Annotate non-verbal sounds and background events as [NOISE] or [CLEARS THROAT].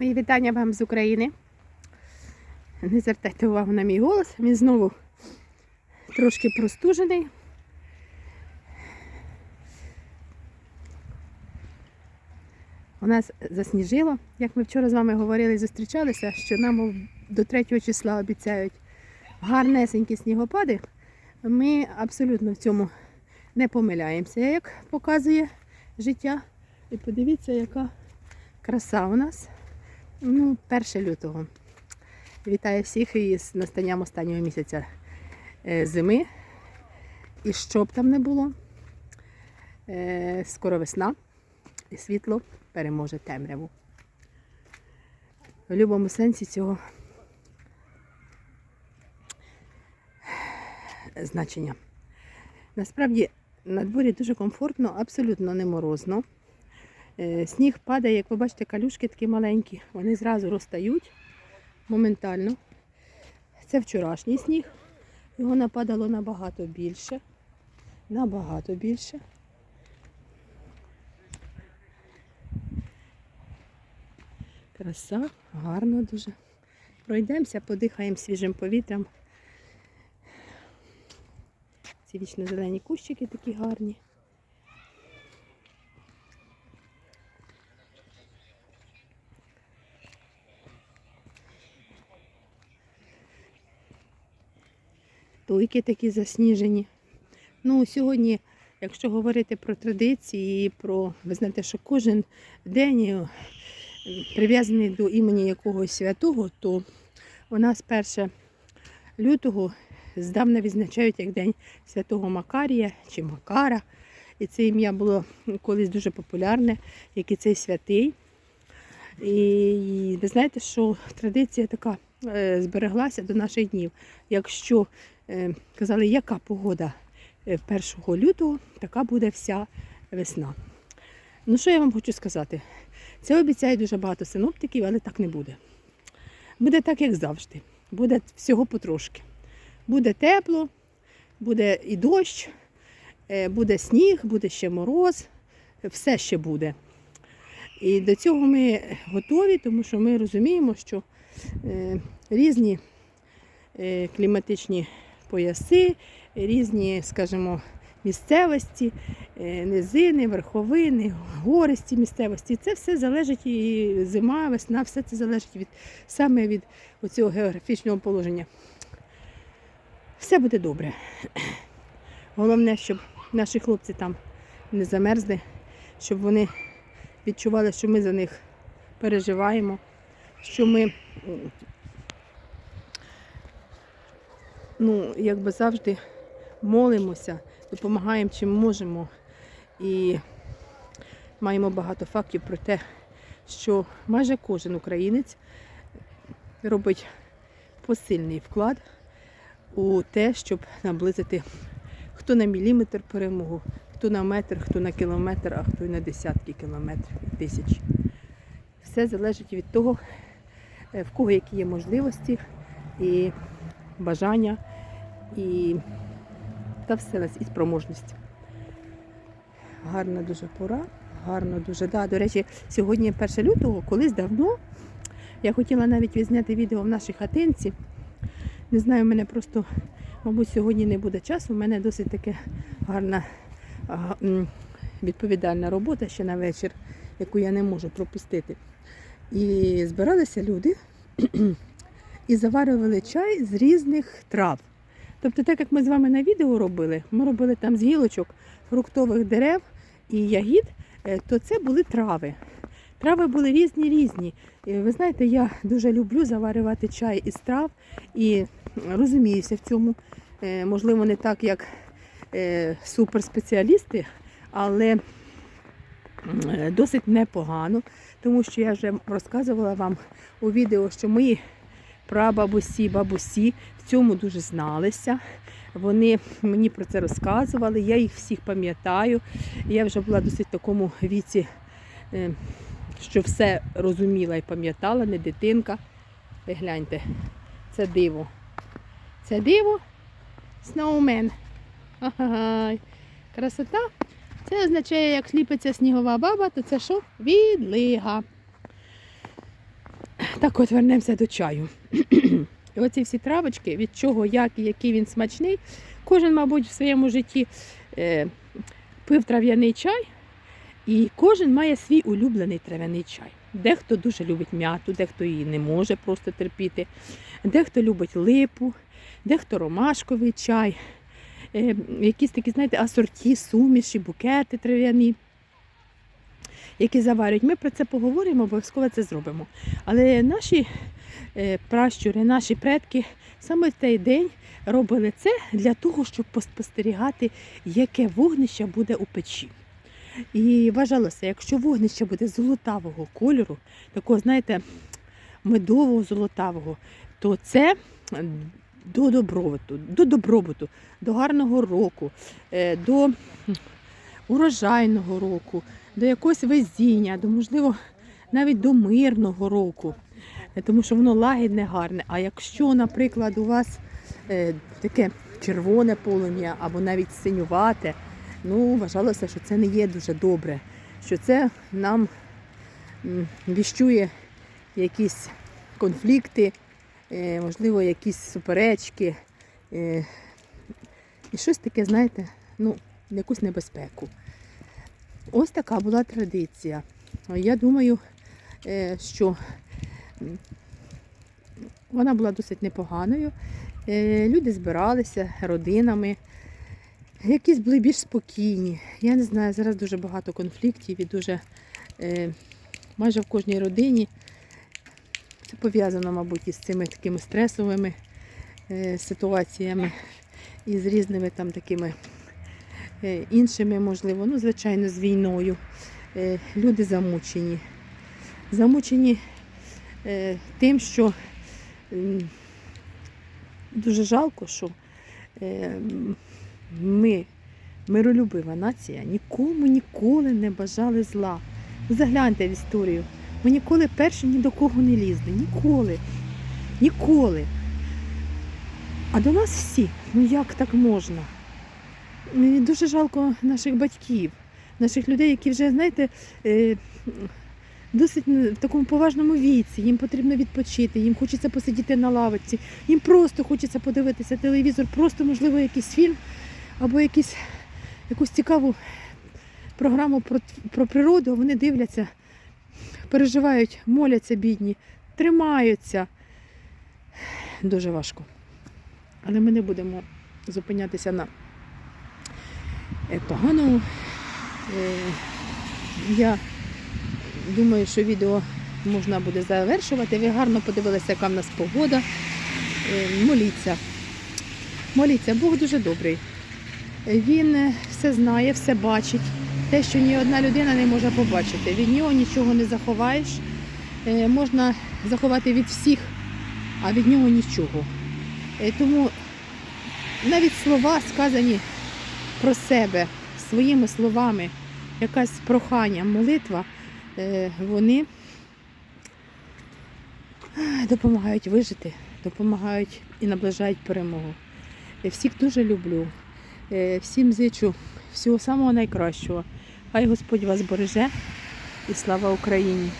Мої вітання вам з України. Не звертайте увагу на мій голос. Він знову трошки простужений. У нас засніжило, як ми вчора з вами говорили і зустрічалися, що нам до 3 числа обіцяють гарнесенькі снігопади. Ми абсолютно в цьому не помиляємося, як показує життя. І подивіться, яка краса у нас. Ну, 1 лютого. Вітаю всіх із настанням останнього місяця е, зими. І що б там не було, е, скоро весна і світло переможе темряву. В будь-якому сенсі цього значення. Насправді на дворі дуже комфортно, абсолютно не морозно. Е, Сніг падає, як ви бачите, калюшки такі маленькі, вони зразу розтають моментально. Це вчорашній сніг. Його нападало набагато більше. Набагато більше. Краса, гарно дуже. Пройдемося, подихаємо свіжим повітрям. Ці вічно зелені кущики такі гарні. Туйки такі засніжені. Ну, сьогодні, якщо говорити про традиції, про, ви знаєте, що кожен день е, прив'язаний до імені якогось святого, то у нас 1 лютого здавна відзначають як День Святого Макарія чи Макара. І це ім'я було колись дуже популярне, як і цей святий. І ви знаєте, що традиція така е, збереглася до наших днів. Якщо казали, яка погода е, 1 лютого, така буде вся весна. Ну, що я вам хочу сказати? Це обіцяє дуже багато синоптиків, але так не буде. Буде так, як завжди. Буде всього потрошки. Буде тепло, буде і дощ, е, буде сніг, буде ще мороз, все ще буде. І до цього ми готові, тому що ми розуміємо, що е, різні е, кліматичні пояси, різні, скажімо, місцевості, е, низини, верховини, гористі місцевості. Це все залежить і зима, весна, все це залежить від саме від цього географічного положення. Все буде добре. Головне, щоб наші хлопці там не замерзли, щоб вони відчували, що ми за них переживаємо, що ми, ну, якби завжди молимося, допомагаємо чим можемо. І маємо багато фактів про те, що майже кожен українець робить посильний вклад у те, щоб наблизити хто на міліметр перемогу, хто на метр, хто на кілометр, а хто й на десятки кілометрів тисяч. Все залежить від того, е, в кого які є можливості і бажання, і та все нас і спроможність. Гарна дуже пора, гарно дуже. Да, до речі, сьогодні 1 лютого, колись давно. Я хотіла навіть відзняти відео в нашій хатинці. Не знаю, в мене просто, мабуть, сьогодні не буде часу. У мене досить таке гарна відповідальна робота ще на вечір, яку я не можу пропустити. І збиралися люди і заварювали чай з різних трав. Тобто, так як ми з вами на відео робили, ми робили там з гілочок фруктових дерев і ягід, е, то це були трави. Трави були різні різні. Ви знаєте, я дуже люблю заварювати чай із трав і розуміюся в цьому. Е, Можливо, не так, як е, суперспеціалісти, але е, досить непогано, тому що я вже розказувала вам у відео, що мої прабабусі, бабусі в цьому дуже зналися. Вони мені про це розказували, я їх всіх пам'ятаю. Я вже була досить в такому віці, е, що все розуміла і пам'ятала, не дитинка. Ви гляньте, це диво. Це диво Сноумен. Красота. Це означає, як сліпиться снігова баба, то це що? Відлига. Так от вернемося до чаю. [CLEARS THROAT] Оці всі травочки, від чого, як і який він смачний, кожен, мабуть, в своєму житті е, пив трав'яний чай, і кожен має свій улюблений трав'яний чай. Дехто дуже любить м'яту, дехто її не може просто терпіти, дехто любить липу, дехто ромашковий чай, е, якісь такі, знаєте, асорті, суміші, букети трав'яні, які заварюють. Ми про це поговоримо, обов'язково це зробимо. Але наші е, пращури, наші предки саме в той день робили це для того, щоб поспостерігати, яке вогнище буде у печі. І вважалося, якщо вогнище буде золотавого кольору, такого, знаєте, медового золотавого, то це до добробуту, до добробуту, до гарного року, е, до урожайного року, до якогось везіння, до, можливо, навіть до мирного року, Е, тому що воно лагідне, гарне. А якщо, наприклад, у вас е, таке червоне полум'я або навіть синювате, ну, вважалося, що це не є дуже добре, що це нам віщує якісь конфлікти, е, можливо, якісь суперечки. І щось таке, знаєте, ну, якусь небезпеку. Ось така була традиція. Я думаю, е, що вона була досить непоганою. Е, Люди збиралися родинами, якісь були більш спокійні. Я не знаю, зараз дуже багато конфліктів і дуже е, майже в кожній родині. Це пов'язано, мабуть, із цими такими стресовими ситуаціями і з різними там такими іншими, можливо, ну, звичайно, з війною. Е, Люди замучені. Замучені е, тим, що дуже жалко, що е, ми, миролюбива нація, нікому ніколи не бажали зла. Загляньте в історію. Ми ніколи перші ні до кого не лізли. Ніколи. Ніколи. А до нас всі, ну як так можна? Мені дуже жалко наших батьків, наших людей, які вже, знаєте, е, досить в такому поважному віці. Їм потрібно відпочити, їм хочеться посидіти на лавочці, їм просто хочеться подивитися телевізор, просто, можливо, якийсь фільм або якийсь, якусь цікаву програму про, про природу, вони дивляться, переживають, моляться бідні, тримаються. Дуже важко. Але ми не будемо зупинятися на поганому. Е, Я думаю, що відео можна буде завершувати. Ви гарно подивилися, яка в нас погода. Е, Моліться. Моліться, Бог дуже добрий. Він все знає, все бачить. Те, що ні одна людина не може побачити. Від нього нічого не заховаєш. Е, Можна заховати від всіх, а від нього нічого. Тому навіть слова, сказані про себе своїми словами, якась прохання, молитва, е, вони е, допомагають вижити, допомагають і наближають перемогу. Всіх дуже люблю. Е, Всім зичу всього самого найкращого. Хай Господь вас береже і слава Україні!